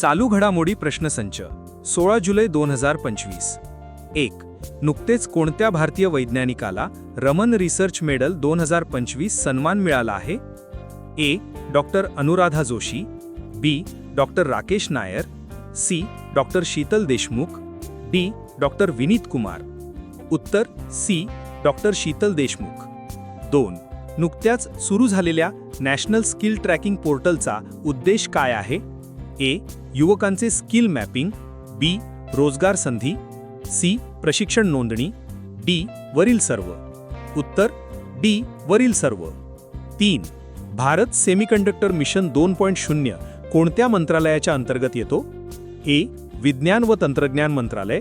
चालू घडामोडी प्रश्नसंच सोळा जुलै दोन हजार पंचवीस. एक नुकतेच कोणत्या भारतीय वैज्ञानिकाला रमन रिसर्च मेडल दोन हजार पंचवीस सन्मान मिळाला आहे? A doctor Anuradha Joshi. B doctor Rakesh Nair. C doctor Sheetal Deshmukh. D doctor Vineet Kumar. उत्तर सी डॉक्टर शीतल देशमुख. दोन नुकत्याच सुरू झालेल्या नॅशनल स्किल ट्रॅकिंग पोर्टलचा उद्देश काय आहे? ए युवकांचे स्किल मॅपिंग बी रोजगार संधी सी प्रशिक्षण नोंदणी डी वरील सर्व. उत्तर डी वरील सर्व. तीन भारत सेमीकंडक्टर मिशन दोन पॉईंट शून्य कोणत्या मंत्रालयाच्या अंतर्गत येतो? ए विज्ञान व तंत्रज्ञान मंत्रालय.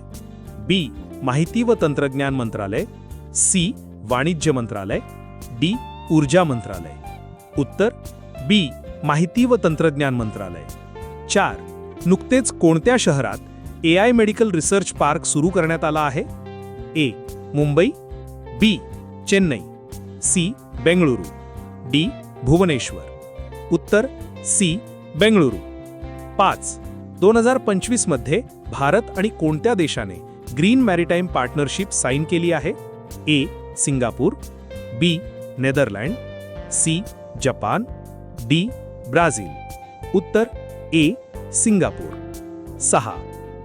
बी माहिती व तंत्रज्ञान मंत्रालय. सी वाणिज्य मंत्रालय. डी ऊर्जा मंत्रालय. उत्तर बी माहिती व तंत्रज्ञान मंत्रालय. चार. नुकतेच कोणत्या शहरात A I medical research park सुरू करण्यात आला आहे? A Mumbai. B Chennai. C Bengaluru. D Bhubaneswar. उत्तर. सी बेंगळुरू. पाच. दोन हजार पंचवीसमध्ये भारत आणि कोणत्या देशाने ग्रीन मॅरिटाईम पार्टनरशिप साईन केली आहे? A Singapore. B Netherland. C Japan. D Brazil. उत्तर. A Singapore. सहा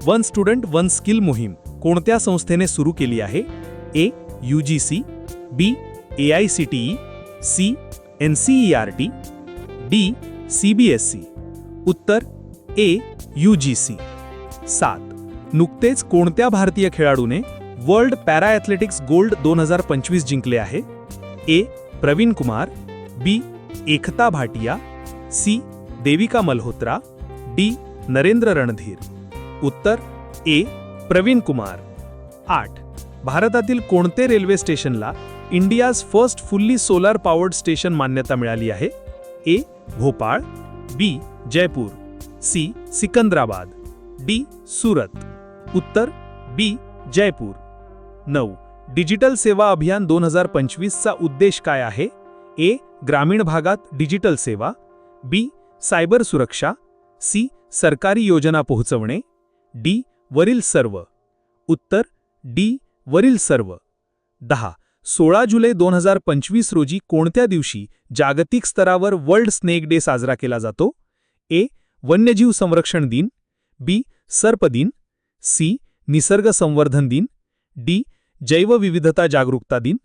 वन स्टुडंट वन स्किल मोहीम. कोणत्या संस्थेने सुरू केली आहे? A U G C B A I C T E C N C E R T D C B S C उत्तर A U G C. सात नुकतेच कोणत्या भारतीय खेळाडूने वर्ल्ड पॅरा ॲथलेटिक्स गोल्ड दोन हजार पंचवीस जिंकले आहे? A Praveen Kumar B Ekta Bhatia C Devika Malhotra D Narendra Randhir. उत्तर ए प्रवीण कुमार. आठ भारतातील कोणते रेल्वे स्टेशनला India's first fully solar powered station मान्यता मिळाली आहे? A Bhopal B Jaipur C Secunderabad D Surat. उत्तर बी जयपूर. नऊ डिजिटल सेवा अभियान दोन हजार पंचवीसचा उद्देश काय आहे? ए ग्रामीण भागात डिजिटल सेवा बी सायबर सुरक्षा सी. सरकारी योजना पोहोचवणे. डी. वरील सर्व. उत्तर. डी. वरील सर्व. दहा. सोळा जुलै दोन हजार पंचवीस रोजी कोणत्या दिवशी जागतिक स्तरावर वर्ल्ड स्नेक डे साजरा केला जातो? ए. वन्यजीव संरक्षण दिन. बी. सर्प दिन. सी. निसर्ग संवर्धन दिन. डी. जैवविविधता जागरूकता दिन.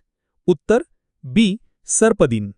उत्तर. बी. सर्प दिन.